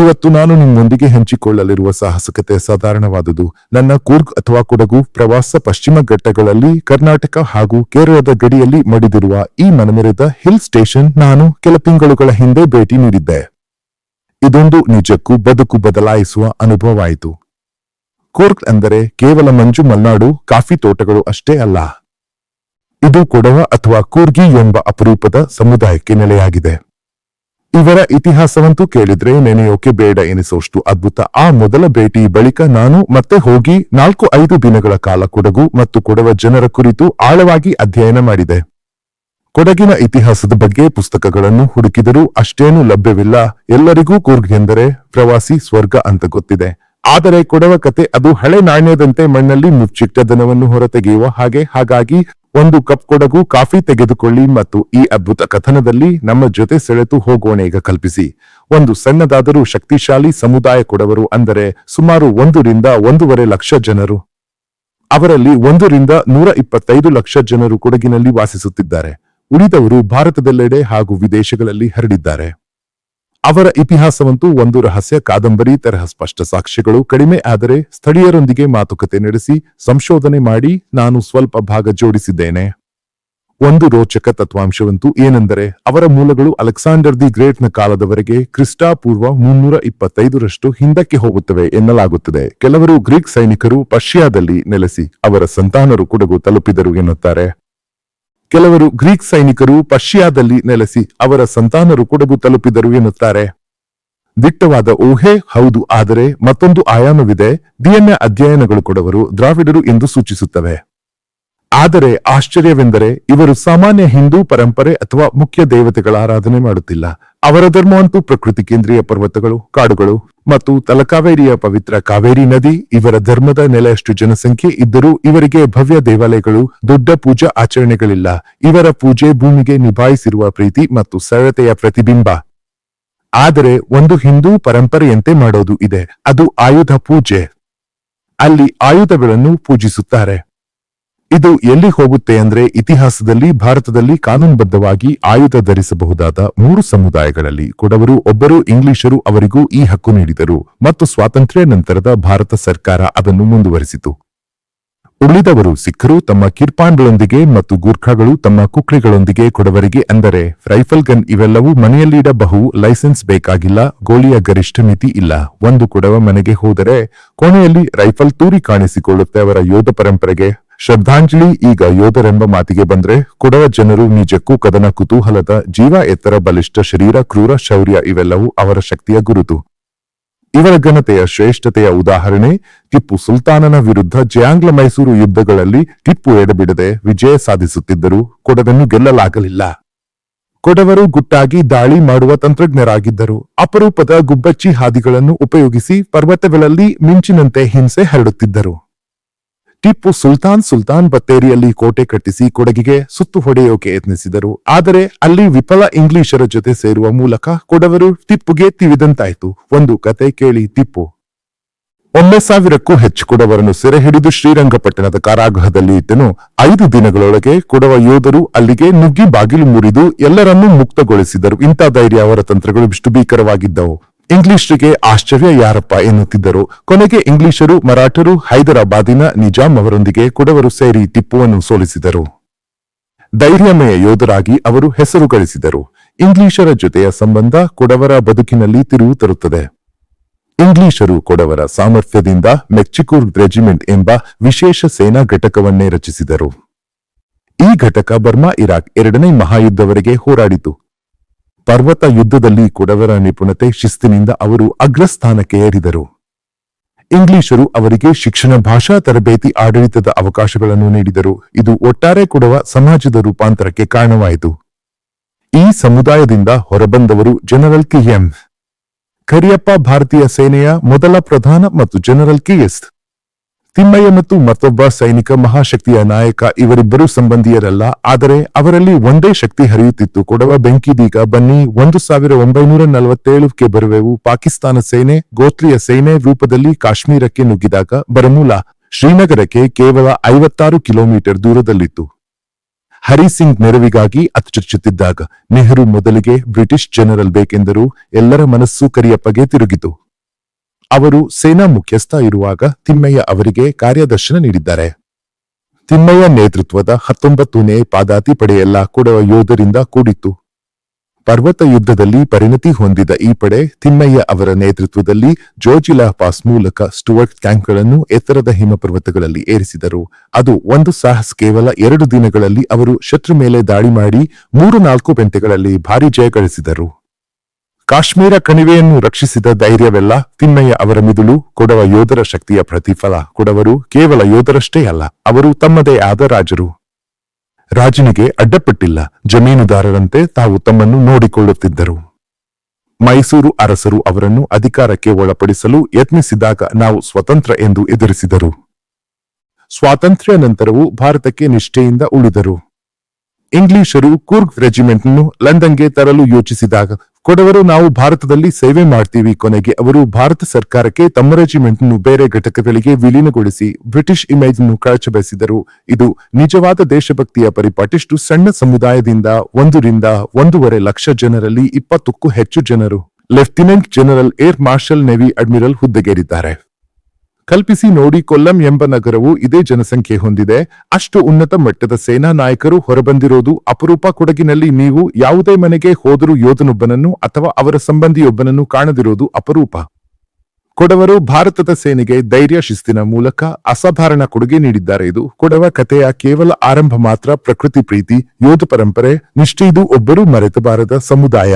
ಇವತ್ತು ನಾನು ನಿಮ್ಮೊಂದಿಗೆ ಹಂಚಿಕೊಳ್ಳಲಿರುವ ಸಾಹಸಕತೆ ಸಾಧಾರಣವಾದುದು. ನನ್ನ ಕೂರ್ಗ್ ಅಥವಾ ಕೊಡಗು, ಪ್ರವಾಸ ಪಶ್ಚಿಮ ಘಟ್ಟಗಳಲ್ಲಿ ಕರ್ನಾಟಕ ಹಾಗೂ ಕೇರಳದ ಗಡಿಯಲ್ಲಿ ಮಡಿದಿರುವ ಈ ಮನಮೆರೆದ ಹಿಲ್ ಸ್ಟೇಷನ್ ನಾನು ಕೆಲ ತಿಂಗಳುಗಳ ಹಿಂದೆ ಭೇಟಿ ನೀಡಿದ್ದೆ. ಇದೊಂದು ನಿಜಕ್ಕೂ ಬದುಕು ಬದಲಾಯಿಸುವ ಅನುಭವವಾಯಿತು. ಕೂರ್ಗ್ ಅಂದರೆ ಕೇವಲ ಮಂಜು ಮಲ್ನಾಡು, ಕಾಫಿ ತೋಟಗಳು ಅಷ್ಟೇ ಅಲ್ಲ. ಇದು ಕೊಡವ ಅಥವಾ ಕೂರ್ಗಿ ಎಂಬ ಅಪರೂಪದ ಸಮುದಾಯಕ್ಕೆ ನೆಲೆಯಾಗಿದೆ. ಇವರ ಇತಿಹಾಸವಂತೂ ಕೇಳಿದ್ರೆ ನೆನೆಯೋಕೆ ಬೇಡ ಎನಿಸೋಷ್ಟು ಅದ್ಭುತ. ಆ ಮೊದಲ ಭೇಟಿ ಬಳಿಕ ನಾನು ಮತ್ತೆ ಹೋಗಿ ನಾಲ್ಕು ಐದು ದಿನಗಳ ಕಾಲ ಕೊಡಗು ಮತ್ತು ಕೊಡವ ಜನರ ಕುರಿತು ಆಳವಾಗಿ ಅಧ್ಯಯನ ಮಾಡಿದೆ. ಕೊಡಗಿನ ಇತಿಹಾಸದ ಬಗ್ಗೆ ಪುಸ್ತಕಗಳನ್ನು ಹುಡುಕಿದರೂ ಅಷ್ಟೇನೂ ಲಭ್ಯವಿಲ್ಲ. ಎಲ್ಲರಿಗೂ ಕೂರ್ಗ್ ಎಂದರೆ ಪ್ರವಾಸಿ ಸ್ವರ್ಗ ಅಂತ ಗೊತ್ತಿದೆ. ಆದರೆ ಕೊಡವ ಕತೆ ಅದು ಹಳೆ ನಾಣ್ಯದಂತೆ ಮಣ್ಣಲ್ಲಿ ಮುಚ್ಚಿಟ್ಟ ದನವನ್ನು ಹೊರತೆಗೆಯುವ ಹಾಗೆ ಹಾಗಾಗಿ ಒಂದು ಕಪ್ ಕೊಡಗು ಕಾಫಿ ತೆಗೆದುಕೊಳ್ಳಿ ಮತ್ತು ಈ ಅದ್ಭುತ ಕಥನದಲ್ಲಿ ನಮ್ಮ ಜೊತೆ ಸೆಳೆತು ಹೋಗೋಣ ಈಗ ಕಲ್ಪಿಸಿ. ಒಂದು ಸಣ್ಣದಾದರೂ ಶಕ್ತಿಶಾಲಿ ಸಮುದಾಯ ಕೊಡವರು ಅಂದರೆ ಸುಮಾರು ಒಂದರಿಂದ ಒಂದೂವರೆ ಲಕ್ಷ ಜನರು. ಅವರಲ್ಲಿ ಒಂದರಿಂದ ನೂರ ಇಪ್ಪತ್ತೈದು ಲಕ್ಷ ಜನರು ಕೊಡಗಿನಲ್ಲಿ ವಾಸಿಸುತ್ತಿದ್ದಾರೆ. ಉಳಿದವರು ಭಾರತದೆಲ್ಲೆಡೆ ಹಾಗೂ ವಿದೇಶಗಳಲ್ಲಿ ಹರಡಿದ್ದಾರೆ. ಅವರ ಇತಿಹಾಸವಂತೂ ಒಂದು ರಹಸ್ಯ ಕಾದಂಬರಿ, ತರಹ ಸ್ಪಷ್ಟ ಸಾಕ್ಷ್ಯಗಳು ಕಡಿಮೆ ಆದರೆ ಸ್ಥಳೀಯರೊಂದಿಗೆ ಮಾತುಕತೆ ನಡೆಸಿ ಸಂಶೋಧನೆ ಮಾಡಿ ನಾನು ಸ್ವಲ್ಪ ಭಾಗ ಜೋಡಿಸಿದ್ದೇನೆ. ಒಂದು ರೋಚಕ ತತ್ವಾಂಶವಂತೂ ಏನೆಂದರೆ ಅವರ ಮೂಲಗಳು ಅಲೆಕ್ಸಾಂಡರ್ ದಿ ಗ್ರೇಟ್ನ ಕಾಲದವರೆಗೆ ಕ್ರಿಸ್ಟಾಪೂರ್ವ ಮುನ್ನೂರ ಇಪ್ಪತ್ತೈದರಷ್ಟು ಹಿಂದಕ್ಕೆ ಹೋಗುತ್ತವೆ ಎನ್ನಲಾಗುತ್ತದೆ. ಕೆಲವರು ಗ್ರೀಕ್ ಸೈನಿಕರು ಪರ್ಷಿಯಾದಲ್ಲಿ ನೆಲೆಸಿ ಅವರ ಸಂತಾನರು ಕೊಡಗು ತಲುಪಿದರು ಎನ್ನುತ್ತಾರೆ. ಕೆಲವರು ಗ್ರೀಕ್ ಸೈನಿಕರು ಪರ್ಷಿಯಾದಲ್ಲಿ ನೆಲೆಸಿ ಅವರ ಸಂತಾನರು ಕೊಡಗು ತಲುಪಿದರು ಎನ್ನುತ್ತಾರೆ. ದಿಟ್ಟವಾದ ಊಹೆ, ಹೌದು, ಆದರೆ ಮತ್ತೊಂದು ಆಯಾಮವಿದೆ. ಡಿಎನ್ಎ ಅಧ್ಯಯನಗಳು ಕೊಡವರು ದ್ರಾವಿಡರು ಎಂದು ಸೂಚಿಸುತ್ತವೆ. ಆದರೆ ಆಶ್ಚರ್ಯವೆಂದರೆ ಇವರು ಸಾಮಾನ್ಯ ಹಿಂದೂ ಪರಂಪರೆ ಅಥವಾ ಮುಖ್ಯ ದೇವತೆಗಳ ಆರಾಧನೆ ಮಾಡುತ್ತಿಲ್ಲ. ಅವರ ಧರ್ಮವಂತೂ ಪ್ರಕೃತಿ ಕೇಂದ್ರೀಯ ಪರ್ವತಗಳು, ಕಾಡುಗಳು ಮತ್ತು ತಲಕಾವೇರಿಯ ಪವಿತ್ರ ಕಾವೇರಿ ನದಿ, ಇವರ ಧರ್ಮದ ನೆಲೆಯಷ್ಟು ಜನಸಂಖ್ಯೆ ಇದ್ದರೂ ಇವರಿಗೆ ಭವ್ಯ ದೇವಾಲಯಗಳು, ದೊಡ್ಡ ಪೂಜಾ ಆಚರಣೆಗಳಿಲ್ಲ. ಇವರ ಪೂಜೆ ಭೂಮಿಗೆ ನಿಭಾಯಿಸಿರುವ ಪ್ರೀತಿ ಮತ್ತು ಸರಳತೆಯ ಪ್ರತಿಬಿಂಬ. ಆದರೆ ಒಂದು ಹಿಂದೂ ಪರಂಪರೆಯಂತೆ ಮಾಡೋದು ಇದೆ. ಅದು ಆಯುಧ ಪೂಜೆ. ಅಲ್ಲಿ ಆಯುಧಗಳನ್ನು ಪೂಜಿಸುತ್ತಾರೆ. ಇದು ಎಲ್ಲಿ ಹೋಗುತ್ತೆ ಅಂದ್ರೆ ಇತಿಹಾಸದಲ್ಲಿ ಭಾರತದಲ್ಲಿ ಕಾನೂನುಬದ್ಧವಾಗಿ ಆಯುಧ ಧರಿಸಬಹುದಾದ ಮೂರು ಸಮುದಾಯಗಳಲ್ಲಿ ಕೊಡವರು ಒಬ್ಬರು ಇಂಗ್ಲಿಷರು ಅವರಿಗೂ ಈ ಹಕ್ಕು ನೀಡಿದರು ಮತ್ತು ಸ್ವಾತಂತ್ರ್ಯ ನಂತರದ ಭಾರತ ಸರ್ಕಾರ ಅದನ್ನು ಮುಂದುವರಿಸಿತು. ಉಳಿದವರು ಸಿಖ್ಖರು ತಮ್ಮ ಕಿರ್ಪಾನ್ಗಳೊಂದಿಗೆ ಮತ್ತು ಗೂರ್ಖಾಗಳು ತಮ್ಮ ಕುಕ್ಳಿಗಳೊಂದಿಗೆ ಕೊಡವರಿಗೆ ಅಂದರೆ ರೈಫಲ್ ಗನ್ ಇವೆಲ್ಲವೂ ಮನೆಯಲ್ಲಿಡಬಹು ಲೈಸೆನ್ಸ್ ಬೇಕಾಗಿಲ್ಲ, ಗೋಲಿಯ ಗರಿಷ್ಠ ಮಿತಿ ಇಲ್ಲ. ಒಂದು ಕೊಡವ ಮನೆಗೆ ಹೋದರೆ ಕೋಣೆಯಲ್ಲಿ ರೈಫಲ್ ತೂರಿ ಕಾಣಿಸಿಕೊಳ್ಳುತ್ತೆ ಅವರ ಯೋಧ ಪರಂಪರೆಗೆ ಶ್ರದ್ಧಾಂಜಲಿ ಈಗ ಯೋಧರೆಂಬ ಮಾತಿಗೆ ಬಂದ್ರೆ ಕೊಡವ ಜನರು ನಿಜಕ್ಕೂ ಕದನ ಕುತೂಹಲದ ಜೀವ ಎತ್ತರ ಬಲಿಷ್ಠ ಶರೀರ ಕ್ರೂರ ಶೌರ್ಯ ಇವೆಲ್ಲವೂ ಅವರ ಶಕ್ತಿಯ ಗುರುತು. ಇವರ ಘನತೆಯ ಶ್ರೇಷ್ಠತೆಯ ಉದಾಹರಣೆ, ಟಿಪ್ಪು ಸುಲ್ತಾನನ ವಿರುದ್ಧ ಜಯಾಂಗ್ಲ ಮೈಸೂರು ಯುದ್ಧಗಳಲ್ಲಿ ಟಿಪ್ಪು ಎಡಬಿಡದೆ ವಿಜಯ ಸಾಧಿಸುತ್ತಿದ್ದರೂ ಕೊಡವನ್ನು ಗೆಲ್ಲಲಾಗಲಿಲ್ಲ. ಕೊಡವರು ಗುಟ್ಟಾಗಿ ದಾಳಿ ಮಾಡುವ ತಂತ್ರಜ್ಞರಾಗಿದ್ದರು. ಅಪರೂಪದ ಗುಬ್ಬಚ್ಚಿ ಹಾದಿಗಳನ್ನು ಉಪಯೋಗಿಸಿ ಪರ್ವತಗಳಲ್ಲಿ ಮಿಂಚಿನಂತೆ ಹಿಂಸೆ ಹರಡುತ್ತಿದ್ದರು. ಟಿಪ್ಪು ಸುಲ್ತಾನ್ ಸುಲ್ತಾನ್ ಬತ್ತೇರಿಯಲ್ಲಿ ಕೋಟೆ ಕಟ್ಟಿಸಿ ಕೊಡಗಿಗೆ ಸುತ್ತು ಹೊಡೆಯೋಕೆ ಯತ್ನಿಸಿದರು. ಆದರೆ ಅಲ್ಲಿ ವಿಫಲ ಇಂಗ್ಲಿಷರ ಜೊತೆ ಸೇರುವ ಮೂಲಕ ಕೊಡವರು ಟಿಪ್ಪುಗೆ ತಿವಿದಂತಾಯಿತು. ಒಂದು ಕತೆ ಕೇಳಿ ಟಿಪ್ಪು. ಒಮ್ಮೆ ಸಾವಿರಕ್ಕೂ ಹೆಚ್ಚು ಕೊಡವರನ್ನು ಸೆರೆ ಹಿಡಿದು ಶ್ರೀರಂಗಪಟ್ಟಣದ ಕಾರಾಗೃಹದಲ್ಲಿ ಇಟ್ಟನು. ಐದು ದಿನಗಳೊಳಗೆ ಕೊಡವ ಯೋಧರು ಅಲ್ಲಿಗೆ ನುಗ್ಗಿ ಬಾಗಿಲು ಮುರಿದು ಎಲ್ಲರನ್ನೂ ಮುಕ್ತಗೊಳಿಸಿದರು. ಇಂಥ ಧೈರ್ಯ ಅವರ ತಂತ್ರಗಳು ಇಷ್ಟು ಭೀಕರವಾಗಿದ್ದವು. ಇಂಗ್ಲಿಷರಿಗೆ ಆಶ್ಚರ್ಯ ಯಾರಪ್ಪ ಎನ್ನುತ್ತಿದ್ದರು. ಕೊನೆಗೆ ಇಂಗ್ಲಿಷರು, ಮರಾಠರು, ಹೈದರಾಬಾದಿನ ನಿಜಾಂ ಅವರೊಂದಿಗೆ ಕೊಡವರು ಸೇರಿ ಟಿಪ್ಪುವನ್ನು ಸೋಲಿಸಿದರು. ಧೈರ್ಯಮಯ ಯೋಧರಾಗಿ ಅವರು ಹೆಸರು ಗಳಿಸಿದರು. ಇಂಗ್ಲಿಷರ ಜೊತೆಯ ಸಂಬಂಧ ಕೊಡವರ ಬದುಕಿನಲ್ಲಿ ತಿರುವು ತರುತ್ತದೆ. ಇಂಗ್ಲಿಷರು ಕೊಡವರ ಸಾಮರ್ಥ್ಯದಿಂದ ಮೆಚ್ಚಿಕೂರ್ ರೆಜಿಮೆಂಟ್ ಎಂಬ ವಿಶೇಷ ಸೇನಾ ಘಟಕವನ್ನೇ ರಚಿಸಿದರು. ಈ ಘಟಕ ಬರ್ಮಾ, ಇರಾಕ್ ಎರಡನೇ ಮಹಾಯುದ್ಧವರೆಗೆ ಹೋರಾಡಿತು. ಪರ್ವತ ಯುದ್ಧದಲ್ಲಿ ಕೊಡವರ ನಿಪುಣತೆ ಶಿಸ್ತಿನಿಂದ ಅವರು ಅಗ್ರಸ್ಥಾನಕ್ಕೆ ಏರಿದರು. ಇಂಗ್ಲಿಷರು ಅವರಿಗೆ ಶಿಕ್ಷಣ, ಭಾಷಾ ತರಬೇತಿ, ಆಡಳಿತದ ಅವಕಾಶಗಳನ್ನು ನೀಡಿದರು. ಇದು ಒಟ್ಟಾರೆ ಕೊಡವ ಸಮಾಜದ ರೂಪಾಂತರಕ್ಕೆ ಕಾರಣವಾಯಿತು. ಈ ಸಮುದಾಯದಿಂದ ಹೊರಬಂದವರು ಜನರಲ್ ಕಿಎಂ ಕರಿಯಪ್ಪ ಭಾರತೀಯ ಸೇನೆಯ ಮೊದಲ ಪ್ರಧಾನ ಮತ್ತು ಜನರಲ್ ಕಿಎಸ್ ತಿಮ್ಮಯ್ಯ ಮತ್ತು ಮತ್ತೊಬ್ಬ ಸೈನಿಕ ಮಹಾಶಕ್ತಿಯ ನಾಯಕ ಇವರಿಬ್ಬರು ಸಂಬಂಧಿಯರಲ್ಲ, ಆದರೆ ಅವರಲ್ಲಿ ಒಂದೇ ಶಕ್ತಿ ಹರಿಯುತ್ತಿತ್ತು. ಕೊಡವ ಬೆಂಕಿದೀಗ ಬನ್ನಿ, ಒಂದು ಸಾವಿರ ಒಂಬೈನೂರ ನಲವತ್ತೇಳಕ್ಕೆ ಬರುವೆವು. ಪಾಕಿಸ್ತಾನ ಸೇನೆ ಗೋತ್ಲಿಯ ಸೇನೆ ರೂಪದಲ್ಲಿ ಕಾಶ್ಮೀರಕ್ಕೆ ನುಗ್ಗಿದಾಗ ಬರಮೂಲ ಶ್ರೀನಗರಕ್ಕೆ ಕೇವಲ ಐವತ್ತಾರು ಕಿಲೋಮೀಟರ್ ದೂರದಲ್ಲಿತ್ತು. ಹರಿ ಸಿಂಗ್ ನೆರವಿಗಾಗಿ ಅತ್ಯುಚ್ಚುತ್ತಿದ್ದಾಗ ನೆಹರು ಮೊದಲಿಗೆ ಬ್ರಿಟಿಷ್ ಜನರಲ್ ಬೇಕೆಂದರೂ ಎಲ್ಲರ ಮನಸ್ಸು ಕರಿಯಪ್ಪಗೆ ತಿರುಗಿತು. ಅವರು ಸೇನಾ ಮುಖ್ಯಸ್ಥ ಇರುವಾಗ ತಿಮ್ಮಯ್ಯ ಅವರಿಗೆ ಕಾರ್ಯದರ್ಶನ ನೀಡಿದ್ದಾರೆ. ತಿಮ್ಮಯ್ಯ ನೇತೃತ್ವದ ಹತ್ತೊಂಬತ್ತನೇ ಪಾದಾತಿ ಪಡೆಯೆಲ್ಲ ಕೊಡುವ ಯೋಧರಿಂದ ಕೂಡಿತ್ತು. ಪರ್ವತ ಯುದ್ಧದಲ್ಲಿ ಪರಿಣತಿ ಹೊಂದಿದ ಈ ಪಡೆ ತಿಮ್ಮಯ್ಯ ಅವರ ನೇತೃತ್ವದಲ್ಲಿ ಜೋಜಿಲಾ ಪಾಸ್ ಮೂಲಕ ಸ್ಟುವರ್ಟ್ ಟ್ಯಾಂಕ್ಗಳನ್ನು ಎತ್ತರದ ಹಿಮಪರ್ವತಗಳಲ್ಲಿ ಏರಿಸಿದರು. ಅದು ಒಂದು ಸಾಹಸ ಕೇವಲ ಎರಡು ದಿನಗಳಲ್ಲಿ ಅವರು ಶತ್ರು ಮೇಲೆ ದಾಳಿ ಮಾಡಿ ಮೂರು ನಾಲ್ಕು ಗಂಟೆಗಳಲ್ಲಿ ಭಾರಿ ಜಯ ಗಳಿಸಿದರು. ಕಾಶ್ಮೀರ ಕಣಿವೆಯನ್ನು ರಕ್ಷಿಸಿದ ಧೈರ್ಯವೆಲ್ಲ ತಿಮ್ಮಯ್ಯ ಅವರ ಮಿದುಳು, ಕೊಡವ ಯೋಧರ ಶಕ್ತಿಯ ಪ್ರತಿಫಲ ಕೊಡವರು ಕೇವಲ ಯೋಧರಷ್ಟೇ ಅಲ್ಲ, ಅವರು ತಮ್ಮದೇ ಆದ ರಾಜರು. ರಾಜನಿಗೆ ಅಡ್ಡಪಟ್ಟಿಲ್ಲ, ಜಮೀನುದಾರರಂತೆ ತಾವು ತಮ್ಮನ್ನು ನೋಡಿಕೊಳ್ಳುತ್ತಿದ್ದರು. ಮೈಸೂರು ಅರಸರು ಅವರನ್ನು ಅಧಿಕಾರಕ್ಕೆ ಒಳಪಡಿಸಲು ಯತ್ನಿಸಿದಾಗ ನಾವು ಸ್ವತಂತ್ರ ಎಂದು ಎದುರಿಸಿದರು. ಸ್ವಾತಂತ್ರ್ಯ ನಂತರವೂ ಭಾರತಕ್ಕೆ ನಿಷ್ಠೆಯಿಂದ ಉಳಿದರು. ಇಂಗ್ಲಿಷರು ಕೂರ್ಗ್ ರೆಜಿಮೆಂಟ್ನ್ನು ಲಂಡನ್ಗೆ ತರಲು ಯೋಚಿಸಿದಾಗ ಕೊಡವರು ನಾವು ಭಾರತದಲ್ಲಿ ಸೇವೆ ಮಾಡ್ತೀವಿ ಕೊನೆಗೆ. ಅವರು ಭಾರತ ಸರ್ಕಾರಕ್ಕೆ ತಮ್ಮ ರೆಜಿಮೆಂಟ್ನ್ನು ಬೇರೆ ಘಟಕಗಳಿಗೆ ವಿಲೀನಗೊಳಿಸಿ ಬ್ರಿಟಿಷ್ ಇಮೇಜ್ ಅನ್ನು ಕಳಚಬಯಸಿದರು ಇದು ನಿಜವಾದ ದೇಶಭಕ್ತಿಯ ಪರಿಪಾಟಿಷ್ಟು ಸಣ್ಣ ಸಮುದಾಯದಿಂದ ಒಂದರಿಂದ ಒಂದೂವರೆ ಲಕ್ಷ ಜನರಲ್ಲಿ ಇಪ್ಪತ್ತಕ್ಕೂ ಹೆಚ್ಚು ಜನರು. Lieutenant general air marshal navy admiral ಹುದ್ದೆಗೇರಿದ್ದಾರೆ. ಕಲ್ಪಿಸಿ ನೋಡಿ ಕೊಲ್ಲಂ ಎಂಬ ನಗರವು ಇದೇ ಜನಸಂಖ್ಯೆ ಹೊಂದಿದೆ. ಅಷ್ಟು ಉನ್ನತ ಮಟ್ಟದ ಸೇನಾ ನಾಯಕರು ಹೊರಬಂದಿರೋದು ಅಪರೂಪ ಕೊಡಗಿನಲ್ಲಿ ನೀವು ಯಾವುದೇ ಮನೆಗೆ ಹೋದರೂ ಯೋಧನೊಬ್ಬನನ್ನು ಅಥವಾ ಅವರ ಸಂಬಂಧಿಯೊಬ್ಬನನ್ನು ಕಾಣದಿರೋದು ಅಪರೂಪ. ಕೊಡವರು ಭಾರತದ ಸೇನೆಗೆ ಧೈರ್ಯ ಶಿಸ್ತಿನ ಮೂಲಕ ಅಸಾಧಾರಣ ಕೊಡುಗೆ ನೀಡಿದ್ದಾರೆ ಇದು. ಕೊಡವ ಕಥೆಯ ಕೇವಲ ಆರಂಭ ಮಾತ್ರ ಪ್ರಕೃತಿ ಪ್ರೀತಿ, ಯೋಧ ಪರಂಪರೆ, ನಿಷ್ಠೆ, ಇದು ಒಬ್ಬರೂ ಮರೆತಬಾರದ ಸಮುದಾಯ.